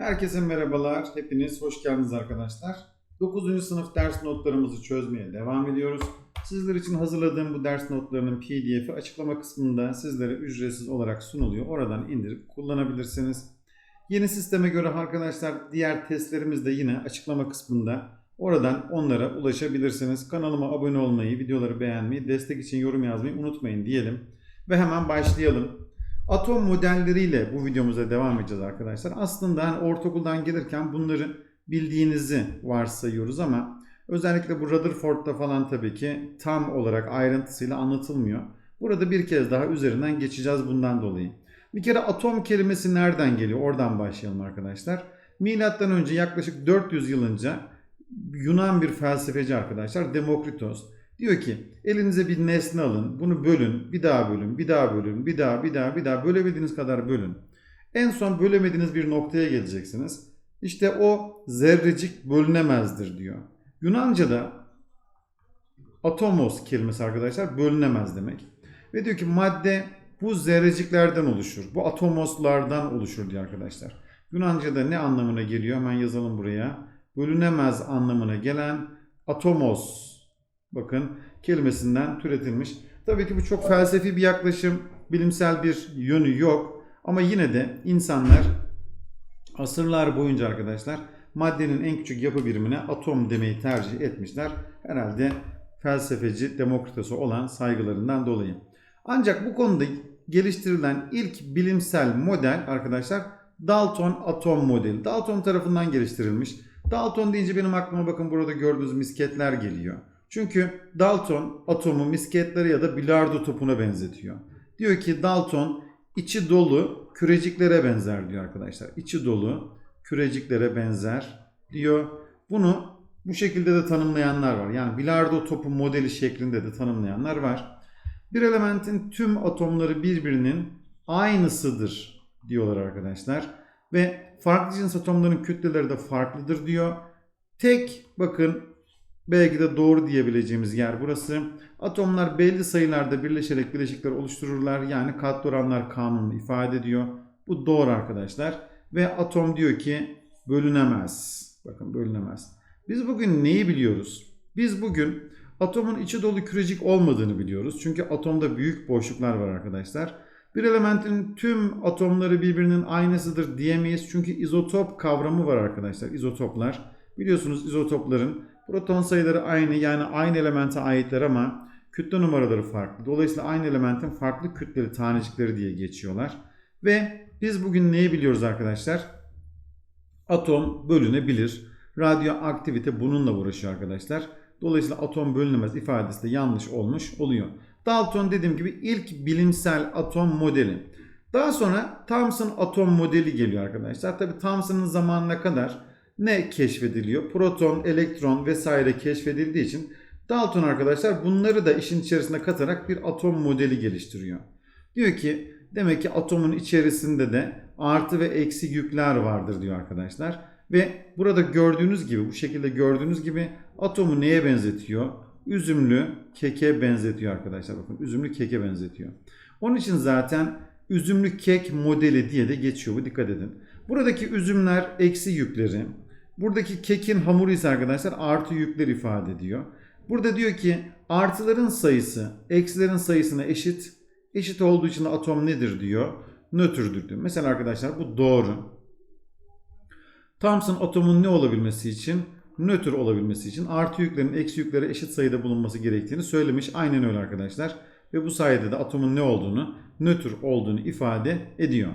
Herkese merhabalar. Hepiniz hoş geldiniz arkadaşlar. 9. sınıf ders notlarımızı çözmeye devam ediyoruz. Sizler için hazırladığım bu ders notlarının PDF'i açıklama kısmında sizlere ücretsiz olarak sunuluyor. Oradan indirip kullanabilirsiniz. Yeni sisteme göre arkadaşlar diğer testlerimiz de yine açıklama kısmında. Oradan onlara ulaşabilirsiniz. Kanalıma abone olmayı, videoları beğenmeyi, destek için yorum yazmayı unutmayın diyelim. Ve hemen başlayalım. Atom modelleriyle bu videomuza devam edeceğiz arkadaşlar. Aslında hani ortaokuldan gelirken bunları bildiğinizi varsayıyoruz ama özellikle bu Rutherford'da falan tabii ki tam olarak ayrıntısıyla anlatılmıyor. Burada bir kez daha üzerinden geçeceğiz bundan dolayı. Bir kere atom kelimesi nereden geliyor? Oradan başlayalım arkadaşlar. Milattan önce yaklaşık 400 yıl önce Yunan bir felsefeci arkadaşlar Demokritos Diyor ki elinize bir nesne alın, bunu bölün, bir daha bölün, bir daha bölün, bir daha, bir daha, bir daha bölebildiğiniz kadar bölün. En son bölemediğiniz bir noktaya geleceksiniz. İşte o zerrecik bölünemezdir diyor. Yunanca'da atomos kelimesi arkadaşlar bölünemez demek. Ve diyor ki madde bu zerreciklerden oluşur. Bu atomoslardan oluşur diyor arkadaşlar. Yunanca'da ne anlamına geliyor? Hemen yazalım buraya. Bölünemez anlamına gelen atomos bakın kelimesinden türetilmiş. Tabii ki bu çok felsefi bir yaklaşım, bilimsel bir yönü yok. Ama yine de insanlar asırlar boyunca arkadaşlar maddenin en küçük yapı birimine atom demeyi tercih etmişler. Herhalde felsefeci Demokritos'a olan saygılarından dolayı. Ancak bu konuda geliştirilen ilk bilimsel model arkadaşlar Dalton atom modeli. Dalton tarafından geliştirilmiş. Dalton deyince benim aklıma bakın burada gördüğünüz misketler geliyor. Çünkü Dalton atomu misketlere ya da bilardo topuna benzetiyor. Diyor ki Dalton içi dolu küreciklere benzer diyor arkadaşlar. İçi dolu küreciklere benzer diyor. Bunu bu şekilde de tanımlayanlar var. Yani bilardo topu modeli şeklinde de tanımlayanlar var. Bir elementin tüm atomları birbirinin aynısıdır diyorlar arkadaşlar. Ve farklı cins atomların kütleleri de farklıdır diyor. Tek bakın belki de doğru diyebileceğimiz yer burası. Atomlar belli sayılarda birleşerek bileşikler oluştururlar. Yani katloranlar kanunu ifade ediyor. Bu doğru arkadaşlar. Ve atom diyor ki bölünemez. Bakın bölünemez. Biz bugün neyi biliyoruz? Biz bugün atomun içi dolu kürecik olmadığını biliyoruz. Çünkü atomda büyük boşluklar var arkadaşlar. Bir elementin tüm atomları birbirinin aynısıdır diyemeyiz. Çünkü izotop kavramı var arkadaşlar. İzotoplar. Biliyorsunuz izotopların proton sayıları aynı yani aynı elemente aitler ama kütle numaraları farklı. Dolayısıyla aynı elementin farklı kütleli tanecikleri diye geçiyorlar. Ve biz bugün neyi biliyoruz arkadaşlar? Atom bölünebilir. Radyoaktivite bununla uğraşıyor arkadaşlar. Dolayısıyla atom bölünemez ifadesi de yanlış olmuş oluyor. Dalton dediğim gibi ilk bilimsel atom modeli. Daha sonra Thomson atom modeli geliyor arkadaşlar. Tabi Thomson'ın zamanına kadar ne keşfediliyor? Proton, elektron vesaire keşfedildiği için Dalton arkadaşlar bunları da işin içerisine katarak bir atom modeli geliştiriyor. Diyor ki demek ki atomun içerisinde de artı ve eksi yükler vardır diyor arkadaşlar. Ve burada gördüğünüz gibi bu şekilde gördüğünüz gibi atomu neye benzetiyor? Üzümlü keke benzetiyor arkadaşlar. Bakın üzümlü keke benzetiyor. Onun için zaten üzümlü kek modeli diye de geçiyor bu dikkat edin. Buradaki üzümler eksi yükleri, buradaki kekin hamuru ise arkadaşlar artı yükler ifade ediyor. Burada diyor ki artıların sayısı eksilerin sayısına eşit. Eşit olduğu için atom nedir diyor? Nötrdür diyor. Mesela arkadaşlar bu doğru. Thomson atomun ne olabilmesi için? Nötr olabilmesi için artı yüklerin eksi yüklere eşit sayıda bulunması gerektiğini söylemiş. Aynen öyle arkadaşlar. Ve bu sayede de atomun ne olduğunu, nötr olduğunu ifade ediyor.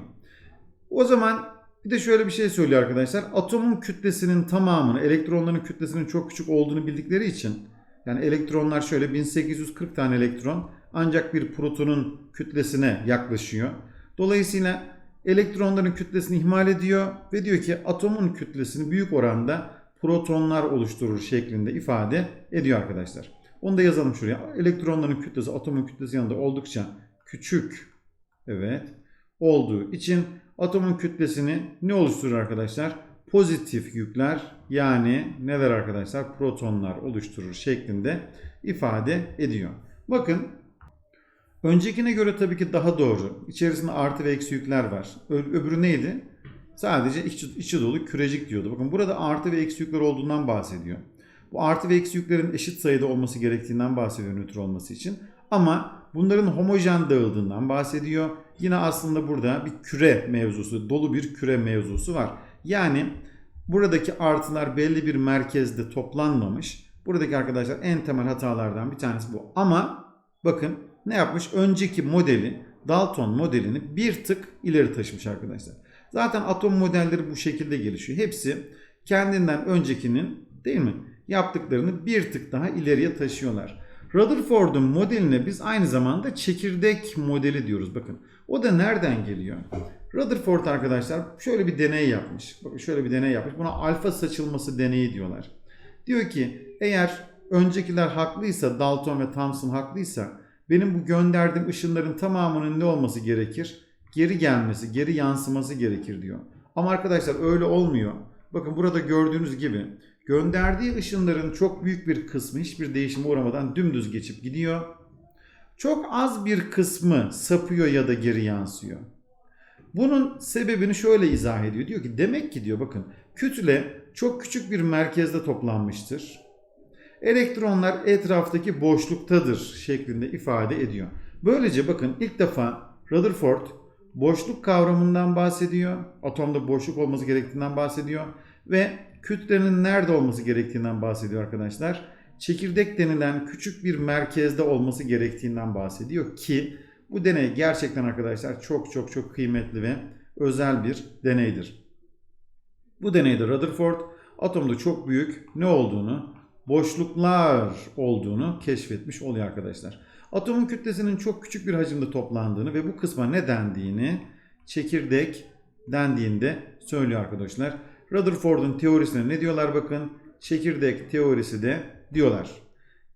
O zaman bir de şöyle bir şey söylüyor arkadaşlar. Atomun kütlesinin tamamını, elektronların kütlesinin çok küçük olduğunu bildikleri için yani elektronlar şöyle 1840 tane elektron ancak bir protonun kütlesine yaklaşıyor. Dolayısıyla elektronların kütlesini ihmal ediyor ve diyor ki atomun kütlesini büyük oranda protonlar oluşturur şeklinde ifade ediyor arkadaşlar. Onu da yazalım şuraya. Elektronların kütlesi atomun kütlesi yanında oldukça küçük evet olduğu için atomun kütlesini ne oluşturur arkadaşlar? Pozitif yükler yani neler arkadaşlar? Protonlar oluşturur şeklinde ifade ediyor. Bakın öncekine göre tabii ki daha doğru. İçerisinde artı ve eksi yükler var. Öbürü neydi? Sadece içi, içi dolu kürecik diyordu. Bakın burada artı ve eksi yükler olduğundan bahsediyor. Bu artı ve eksi yüklerin eşit sayıda olması gerektiğinden bahsediyor nötr olması için. Ama bunların homojen dağıldığından bahsediyor. Yine aslında burada bir küre mevzusu, dolu bir küre mevzusu var. Yani buradaki artılar belli bir merkezde toplanmamış. Buradaki arkadaşlar en temel hatalardan bir tanesi bu. Ama bakın ne yapmış? Önceki modeli, Dalton modelini bir tık ileri taşımış arkadaşlar. Zaten atom modelleri bu şekilde gelişiyor. Hepsi kendinden öncekinin değil mi? Yaptıklarını bir tık daha ileriye taşıyorlar. Rutherford'un modeline biz aynı zamanda çekirdek modeli diyoruz. Bakın o da nereden geliyor? Rutherford arkadaşlar şöyle bir deney yapmış. Bakın şöyle bir deney yapmış. Buna alfa saçılması deneyi diyorlar. Diyor ki eğer öncekiler haklıysa Dalton ve Thomson haklıysa benim bu gönderdiğim ışınların tamamının ne olması gerekir? Geri gelmesi, geri yansıması gerekir diyor. Ama arkadaşlar öyle olmuyor. Bakın burada gördüğünüz gibi gönderdiği ışınların çok büyük bir kısmı hiçbir değişime uğramadan dümdüz geçip gidiyor. Çok az bir kısmı sapıyor ya da geri yansıyor. Bunun sebebini şöyle izah ediyor. Diyor ki demek ki diyor bakın kütle çok küçük bir merkezde toplanmıştır. Elektronlar etraftaki boşluktadır şeklinde ifade ediyor. Böylece bakın ilk defa Rutherford boşluk kavramından bahsediyor. Atomda boşluk olması gerektiğinden bahsediyor. Ve kütlenin nerede olması gerektiğinden bahsediyor arkadaşlar. Çekirdek denilen küçük bir merkezde olması gerektiğinden bahsediyor ki bu deney gerçekten arkadaşlar çok çok çok kıymetli ve özel bir deneydir. Bu deneyde Rutherford atomda çok büyük ne olduğunu, boşluklar olduğunu keşfetmiş oluyor arkadaşlar. Atomun kütlesinin çok küçük bir hacimde toplandığını ve bu kısma ne dendiğini çekirdek dendiğinde söylüyor arkadaşlar. Rutherford'un teorisine ne diyorlar bakın? Çekirdek teorisi de diyorlar.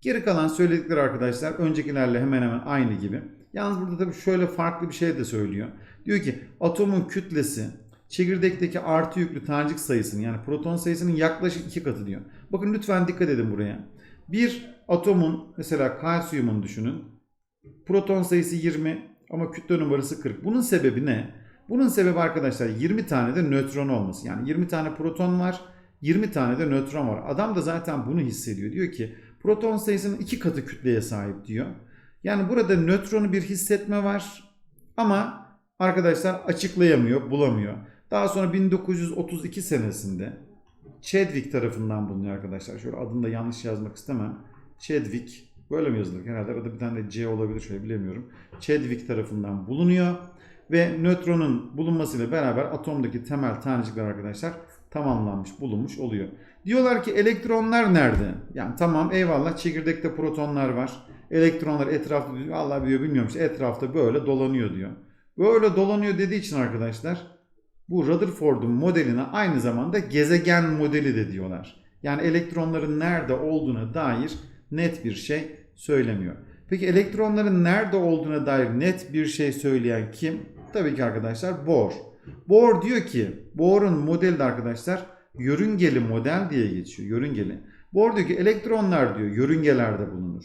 Geri kalan söyledikleri arkadaşlar öncekilerle hemen hemen aynı gibi. Yalnız burada tabii şöyle farklı bir şey de söylüyor. Diyor ki atomun kütlesi çekirdekteki artı yüklü tanecik sayısının yani proton sayısının yaklaşık iki katı diyor. Bakın lütfen dikkat edin buraya. Bir atomun mesela kalsiyumun düşünün. Proton sayısı 20 ama kütle numarası 40. Bunun sebebi ne? Bunun sebebi arkadaşlar 20 tane de nötron olması. Yani 20 tane proton var, 20 tane de nötron var. Adam da zaten bunu hissediyor. Diyor ki proton sayısının iki katı kütleye sahip diyor. Yani burada nötronu bir hissetme var ama arkadaşlar açıklayamıyor, bulamıyor. Daha sonra 1932 senesinde Chadwick tarafından bulunuyor arkadaşlar. Şöyle adını da yanlış yazmak istemem. Chadwick böyle mi yazılır? Herhalde arada bir tane de C olabilir şöyle bilemiyorum. Chadwick tarafından bulunuyor ve nötronun bulunmasıyla beraber atomdaki temel tanecikler arkadaşlar tamamlanmış, bulunmuş oluyor. Diyorlar ki elektronlar nerede? Yani tamam eyvallah çekirdekte protonlar var. Elektronlar etrafta diyor. Allah biliyor bilmiyorum işte etrafta böyle dolanıyor diyor. Böyle dolanıyor dediği için arkadaşlar bu Rutherford'un modeline aynı zamanda gezegen modeli de diyorlar. Yani elektronların nerede olduğuna dair net bir şey söylemiyor. Peki elektronların nerede olduğuna dair net bir şey söyleyen kim? Tabii ki arkadaşlar Bohr. Bohr diyor ki Bohr'un modeli de arkadaşlar yörüngeli model diye geçiyor. Yörüngeli. Bohr diyor ki elektronlar diyor yörüngelerde bulunur.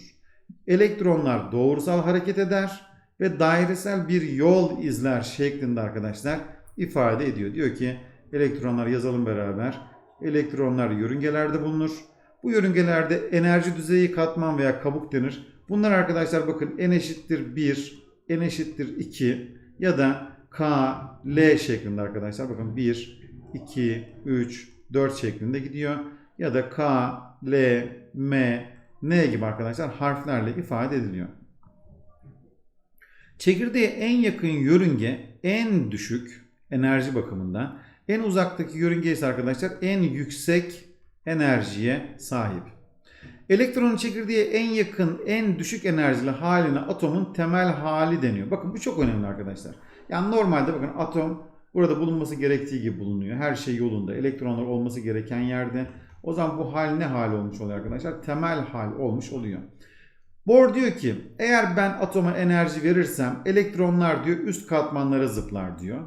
Elektronlar doğrusal hareket eder ve dairesel bir yol izler şeklinde arkadaşlar ifade ediyor. Diyor ki elektronlar yazalım beraber. Elektronlar yörüngelerde bulunur. Bu yörüngelerde enerji düzeyi katman veya kabuk denir. Bunlar arkadaşlar bakın n eşittir 1, n eşittir 2 ya da k, l şeklinde arkadaşlar. Bakın 1, 2, 3, 4 şeklinde gidiyor. Ya da k, l, m, n gibi arkadaşlar harflerle ifade ediliyor. Çekirdeğe en yakın yörünge en düşük enerji bakımından. En uzaktaki yörünge ise arkadaşlar en yüksek enerjiye sahip. Elektronun çekirdeğe en yakın, en düşük enerjili haline atomun temel hali deniyor. Bakın bu çok önemli arkadaşlar. Yani normalde bakın atom burada bulunması gerektiği gibi bulunuyor. Her şey yolunda. Elektronlar olması gereken yerde. O zaman bu hal ne hal olmuş oluyor arkadaşlar? Temel hal olmuş oluyor. Bohr diyor ki eğer ben atoma enerji verirsem elektronlar diyor üst katmanlara zıplar diyor.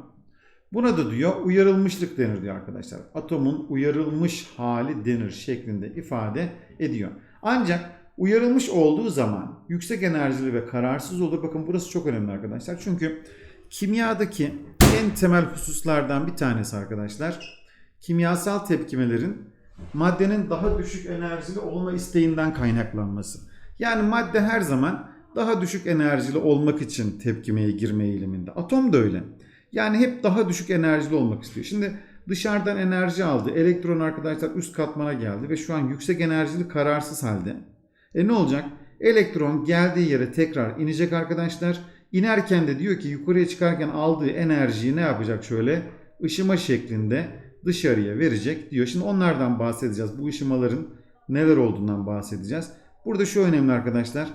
Buna da diyor uyarılmışlık denir diyor arkadaşlar. Atomun uyarılmış hali denir şeklinde ifade ediyor. Ancak uyarılmış olduğu zaman yüksek enerjili ve kararsız olur. Bakın burası çok önemli arkadaşlar. Çünkü kimyadaki en temel hususlardan bir tanesi arkadaşlar. Kimyasal tepkimelerin maddenin daha düşük enerjili olma isteğinden kaynaklanması. Yani madde her zaman daha düşük enerjili olmak için tepkimeye girme eğiliminde. Atom da öyle. Yani hep daha düşük enerjili olmak istiyor. Şimdi dışarıdan enerji aldı. Elektron arkadaşlar üst katmana geldi ve şu an yüksek enerjili kararsız halde. E ne olacak? Elektron geldiği yere tekrar inecek arkadaşlar. İnerken de diyor ki yukarıya çıkarken aldığı enerjiyi ne yapacak şöyle? Işıma şeklinde dışarıya verecek diyor. Şimdi onlardan bahsedeceğiz. Bu ışımaların neler olduğundan bahsedeceğiz. Burada şu önemli arkadaşlar.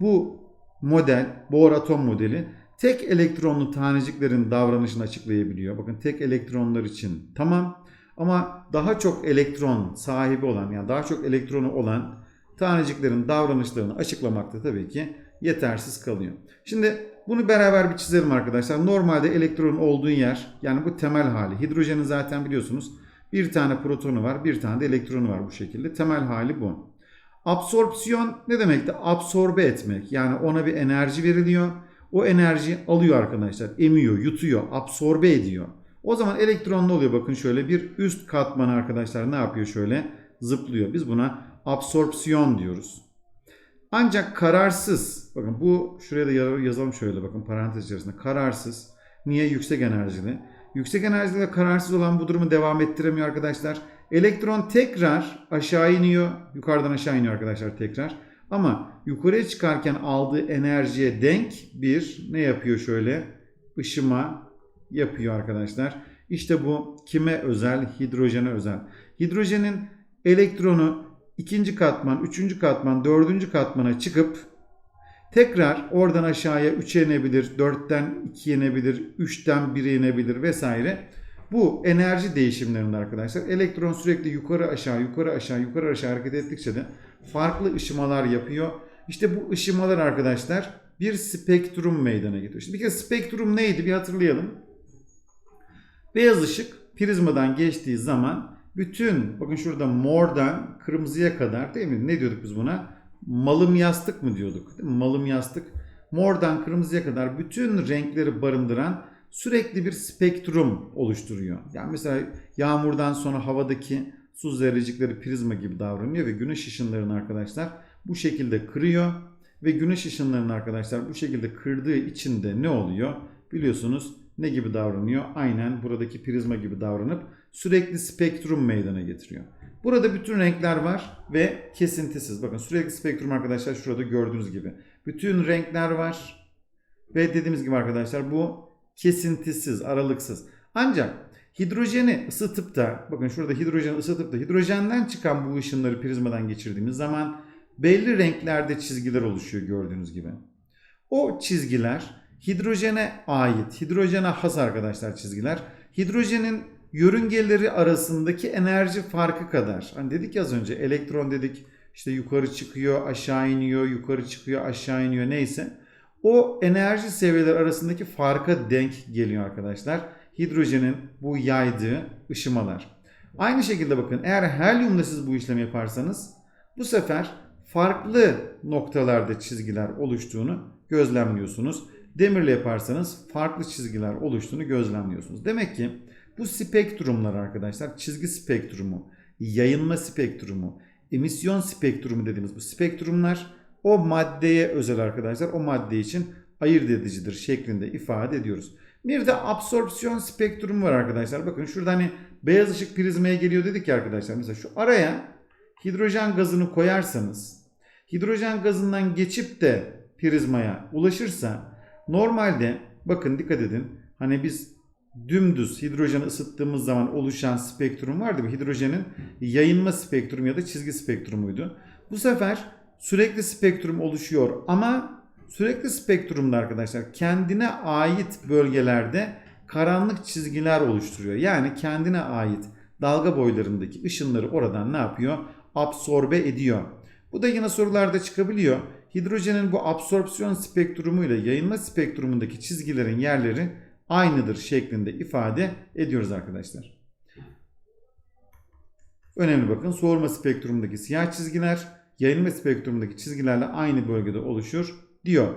Bu model, Bohr atom modeli tek elektronlu taneciklerin davranışını açıklayabiliyor. Bakın tek elektronlar için tamam ama daha çok elektron sahibi olan yani daha çok elektronu olan taneciklerin davranışlarını açıklamakta tabii ki yetersiz kalıyor. Şimdi bunu beraber bir çizelim arkadaşlar. Normalde elektronun olduğu yer yani bu temel hali. Hidrojenin zaten biliyorsunuz bir tane protonu var bir tane de elektronu var bu şekilde. Temel hali bu. Absorpsiyon ne demekti? Absorbe etmek. Yani ona bir enerji veriliyor. O enerji alıyor arkadaşlar. Emiyor, yutuyor, absorbe ediyor. O zaman elektron ne oluyor? Bakın şöyle bir üst katman arkadaşlar ne yapıyor şöyle? Zıplıyor. Biz buna absorpsiyon diyoruz. Ancak kararsız, bakın bu şuraya da yazalım şöyle bakın parantez içerisinde kararsız. Niye? Yüksek enerjili. Yüksek enerjili ve kararsız olan bu durumu devam ettiremiyor arkadaşlar. Elektron tekrar aşağı iniyor. Yukarıdan aşağı iniyor arkadaşlar tekrar. Ama yukarıya çıkarken aldığı enerjiye denk bir ne yapıyor şöyle? Işıma yapıyor arkadaşlar. İşte bu kime özel? Hidrojene özel. Hidrojenin elektronu ikinci katman, üçüncü katman, dördüncü katmana çıkıp tekrar oradan aşağıya 3'e inebilir, 4'ten 2'ye inebilir, 3'ten 1'e inebilir vesaire. Bu enerji değişimlerinde arkadaşlar elektron sürekli yukarı aşağı yukarı aşağı yukarı aşağı hareket ettikçe de farklı ışımalar yapıyor. İşte bu ışımalar arkadaşlar bir spektrum meydana getiriyor. Şimdi bir kere spektrum neydi bir hatırlayalım. Beyaz ışık prizmadan geçtiği zaman bütün bakın şurada mordan kırmızıya kadar değil mi? Ne diyorduk biz buna? Malım yastık mı diyorduk? Değil mi? Malım yastık. Mordan kırmızıya kadar bütün renkleri barındıran sürekli bir spektrum oluşturuyor. Yani mesela yağmurdan sonra havadaki su zerrecikleri prizma gibi davranıyor ve güneş ışınlarını arkadaşlar bu şekilde kırıyor ve güneş ışınlarını arkadaşlar bu şekilde kırdığı için de ne oluyor? Biliyorsunuz ne gibi davranıyor? Aynen buradaki prizma gibi davranıp sürekli spektrum meydana getiriyor. Burada bütün renkler var ve kesintisiz. Bakın sürekli spektrum arkadaşlar şurada gördüğünüz gibi. Bütün renkler var ve dediğimiz gibi arkadaşlar bu kesintisiz, aralıksız. Ancak hidrojeni ısıtıp da bakın şurada hidrojeni ısıtıp da hidrojenden çıkan bu ışınları prizmadan geçirdiğimiz zaman belli renklerde çizgiler oluşuyor gördüğünüz gibi. O çizgiler hidrojene ait, hidrojene has arkadaşlar çizgiler. Hidrojenin yörüngeleri arasındaki enerji farkı kadar. Hani dedik ya az önce elektron dedik işte yukarı çıkıyor, aşağı iniyor, yukarı çıkıyor, aşağı iniyor neyse. O enerji seviyeleri arasındaki farka denk geliyor arkadaşlar. Hidrojenin bu yaydığı ışımalar. Aynı şekilde bakın eğer helyumla siz bu işlemi yaparsanız bu sefer farklı noktalarda çizgiler oluştuğunu gözlemliyorsunuz. Demirle yaparsanız farklı çizgiler oluştuğunu gözlemliyorsunuz. Demek ki bu spektrumlar arkadaşlar çizgi spektrumu, yayınma spektrumu, emisyon spektrumu dediğimiz bu spektrumlar o maddeye özel arkadaşlar o madde için ayırt edicidir şeklinde ifade ediyoruz. Bir de absorpsiyon spektrumu var arkadaşlar. Bakın şurada hani beyaz ışık prizmaya geliyor dedik ya arkadaşlar. Mesela şu araya hidrojen gazını koyarsanız hidrojen gazından geçip de prizmaya ulaşırsa normalde bakın dikkat edin hani biz dümdüz hidrojeni ısıttığımız zaman oluşan spektrum vardı bu hidrojenin yayınma spektrumu ya da çizgi spektrumuydu. Bu sefer sürekli spektrum oluşuyor ama sürekli spektrumda arkadaşlar kendine ait bölgelerde karanlık çizgiler oluşturuyor. Yani kendine ait dalga boylarındaki ışınları oradan ne yapıyor? Absorbe ediyor. Bu da yine sorularda çıkabiliyor. Hidrojenin bu absorpsiyon spektrumu ile yayılma spektrumundaki çizgilerin yerleri aynıdır şeklinde ifade ediyoruz arkadaşlar. Önemli bakın soğurma spektrumundaki siyah çizgiler yayılma spektrumundaki çizgilerle aynı bölgede oluşur diyor.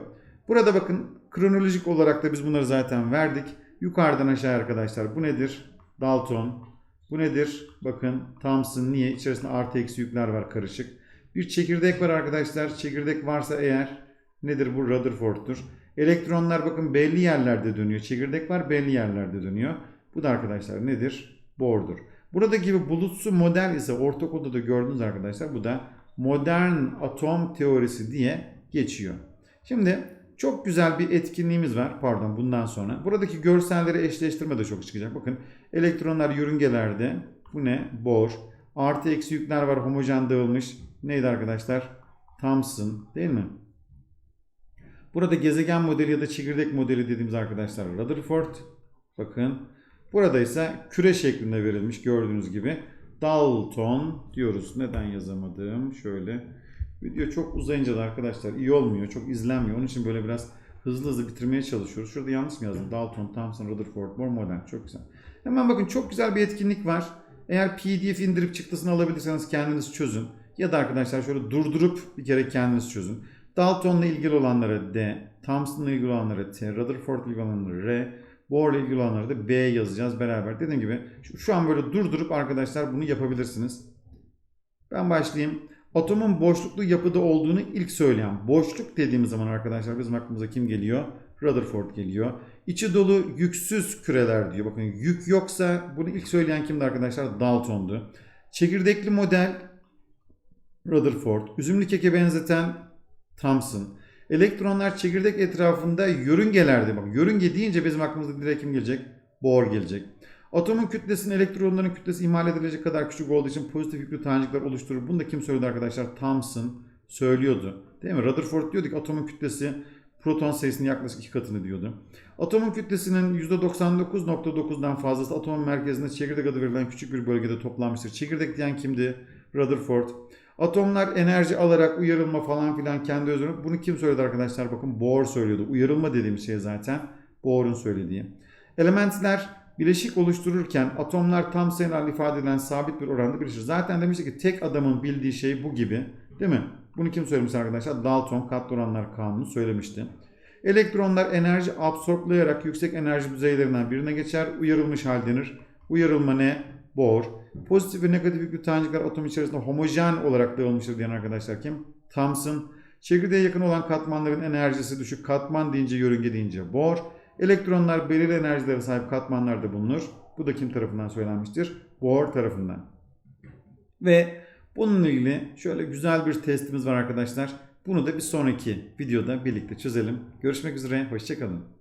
Burada bakın kronolojik olarak da biz bunları zaten verdik. Yukarıdan aşağı arkadaşlar bu nedir? Dalton. Bu nedir? Bakın Thomson niye? İçerisinde artı eksi yükler var karışık. Bir çekirdek var arkadaşlar. Çekirdek varsa eğer nedir bu? Rutherford'tur. Elektronlar bakın belli yerlerde dönüyor. Çekirdek var belli yerlerde dönüyor. Bu da arkadaşlar nedir? Bohr'dur. Buradaki gibi bulutsu model ise ortaokulda da gördünüz arkadaşlar. Bu da modern atom teorisi diye geçiyor. Şimdi çok güzel bir etkinliğimiz var. Pardon bundan sonra. Buradaki görselleri eşleştirme de çok çıkacak. Bakın elektronlar yörüngelerde. Bu ne? Bohr. Artı eksi yükler var homojen dağılmış. Neydi arkadaşlar? Thomson değil mi? Burada gezegen modeli ya da çekirdek modeli dediğimiz arkadaşlar Rutherford. Bakın. Burada ise küre şeklinde verilmiş gördüğünüz gibi. Dalton diyoruz. Neden yazamadım? Şöyle. Video çok uzayınca da arkadaşlar iyi olmuyor. Çok izlenmiyor. Onun için böyle biraz hızlı hızlı bitirmeye çalışıyoruz. Şurada yanlış mı yazdım? Dalton, Thomson, Rutherford, Bohr, Modern. Çok güzel. Hemen bakın çok güzel bir etkinlik var. Eğer PDF indirip çıktısını alabilirseniz kendiniz çözün. Ya da arkadaşlar şöyle durdurup bir kere kendiniz çözün. Dalton'la ilgili olanlara D, Thomson'la ilgili olanlara T, Rutherford'la ilgili olanlara R, Bohr'la ilgili olanlara da B yazacağız beraber. Dediğim gibi şu an böyle durdurup arkadaşlar bunu yapabilirsiniz. Ben başlayayım. Atomun boşluklu yapıda olduğunu ilk söyleyen boşluk dediğimiz zaman arkadaşlar bizim aklımıza kim geliyor? Rutherford geliyor. İçi dolu yüksüz küreler diyor. Bakın yük yoksa bunu ilk söyleyen kimdi arkadaşlar? Dalton'du. Çekirdekli model Rutherford. Üzümlü keke benzeten Thomson. Elektronlar çekirdek etrafında yörüngelerde. Bak yörünge deyince bizim aklımıza direkt kim gelecek? Bohr gelecek. Atomun kütlesinin elektronların kütlesi ihmal edilecek kadar küçük olduğu için pozitif yüklü tanecikler oluşturur. Bunu da kim söyledi arkadaşlar? Thomson söylüyordu. Değil mi? Rutherford diyordu ki atomun kütlesi proton sayısının yaklaşık iki katını diyordu. Atomun kütlesinin %99.9'dan fazlası atomun merkezinde çekirdek adı verilen küçük bir bölgede toplanmıştır. Çekirdek diyen kimdi? Rutherford. Atomlar enerji alarak uyarılma falan filan kendi özünü. Bunu kim söyledi arkadaşlar? Bakın Bohr söylüyordu. Uyarılma dediğimiz şey zaten Bohr'un söylediği. Elementler bileşik oluştururken atomlar tam sayılarla ifade edilen sabit bir oranda birleşir. Zaten demiştik ki tek adamın bildiği şey bu gibi. Değil mi? Bunu kim söylemiş arkadaşlar? Dalton katlı oranlar kanunu söylemişti. Elektronlar enerji absorplayarak yüksek enerji düzeylerinden birine geçer. Uyarılmış hal denir. Uyarılma ne? Bohr. Pozitif ve negatif yüklü tanecikler atom içerisinde homojen olarak dağılmıştır diyen arkadaşlar kim? Thomson. Çekirdeğe yakın olan katmanların enerjisi düşük. Katman deyince yörünge deyince Bohr. Elektronlar belirli enerjilere sahip katmanlarda bulunur. Bu da kim tarafından söylenmiştir? Bohr tarafından. Ve bununla ilgili şöyle güzel bir testimiz var arkadaşlar. Bunu da bir sonraki videoda birlikte çözelim. Görüşmek üzere, hoşçakalın.